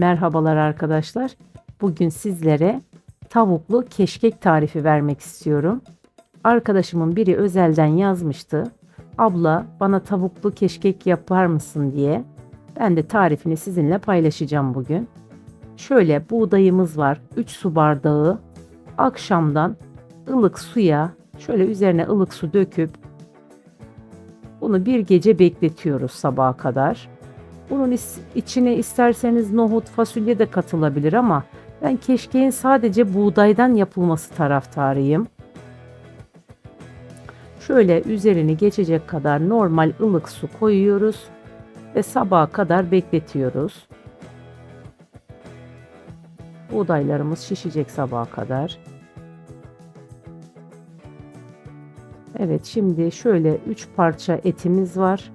Merhabalar arkadaşlar. Bugün sizlere tavuklu keşkek tarifi vermek istiyorum. Arkadaşımın biri özelden yazmıştı. Abla bana tavuklu keşkek yapar mısın diye. Ben de tarifini sizinle paylaşacağım bugün. Şöyle buğdayımız var. 3 su bardağı. Akşamdan ılık suya şöyle üzerine ılık su döküp bunu bir gece bekletiyoruz sabaha kadar. Bunun içine isterseniz nohut, fasulye de katılabilir ama ben keşkeğin sadece buğdaydan yapılması taraftarıyım. Şöyle üzerini geçecek kadar normal ılık su koyuyoruz ve sabaha kadar bekletiyoruz. Buğdaylarımız şişecek sabaha kadar. Evet şimdi şöyle 3 parça etimiz var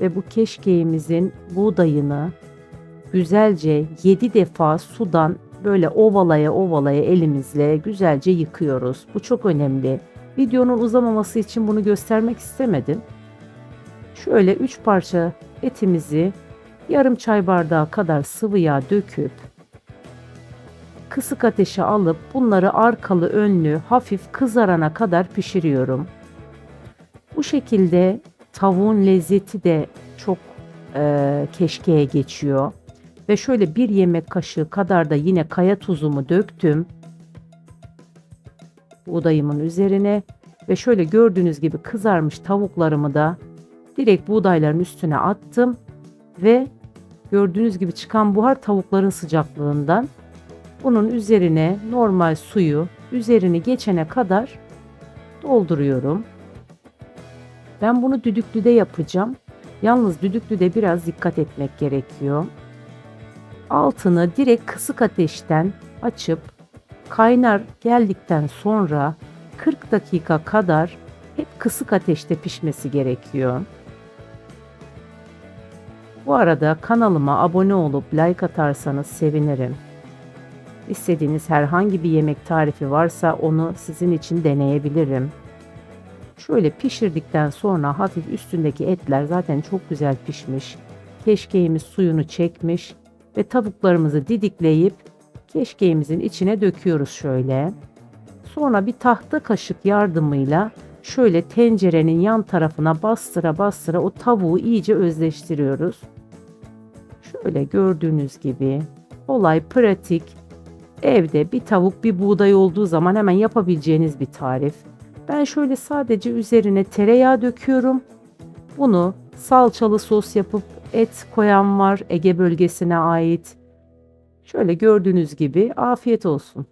ve bu keşkeğimizin buğdayını güzelce 7 defa sudan böyle ovalaya ovalaya elimizle güzelce yıkıyoruz. Bu çok önemli. Videonun uzamaması için bunu göstermek istemedim. Şöyle 3 parça etimizi yarım çay bardağı kadar sıvı yağ döküp kısık ateşe alıp bunları arkalı önlü hafif kızarana kadar pişiriyorum. Bu şekilde tavuğun lezzeti de çok e, keşkeğe geçiyor. Ve şöyle bir yemek kaşığı kadar da yine kaya tuzumu döktüm. Buğdayımın üzerine ve şöyle gördüğünüz gibi kızarmış tavuklarımı da direkt buğdayların üstüne attım ve gördüğünüz gibi çıkan buhar tavukların sıcaklığından bunun üzerine normal suyu üzerini geçene kadar dolduruyorum. Ben bunu düdüklüde yapacağım. Yalnız düdüklüde biraz dikkat etmek gerekiyor. Altını direkt kısık ateşten açıp kaynar geldikten sonra 40 dakika kadar hep kısık ateşte pişmesi gerekiyor. Bu arada kanalıma abone olup like atarsanız sevinirim. İstediğiniz herhangi bir yemek tarifi varsa onu sizin için deneyebilirim. Şöyle pişirdikten sonra hafif üstündeki etler zaten çok güzel pişmiş. Keşkeğimiz suyunu çekmiş ve tavuklarımızı didikleyip keşkeğimizin içine döküyoruz şöyle. Sonra bir tahta kaşık yardımıyla şöyle tencerenin yan tarafına bastıra bastıra o tavuğu iyice özleştiriyoruz. Şöyle gördüğünüz gibi olay pratik. Evde bir tavuk bir buğday olduğu zaman hemen yapabileceğiniz bir tarif. Ben şöyle sadece üzerine tereyağı döküyorum. Bunu salçalı sos yapıp et koyan var Ege bölgesine ait. Şöyle gördüğünüz gibi afiyet olsun.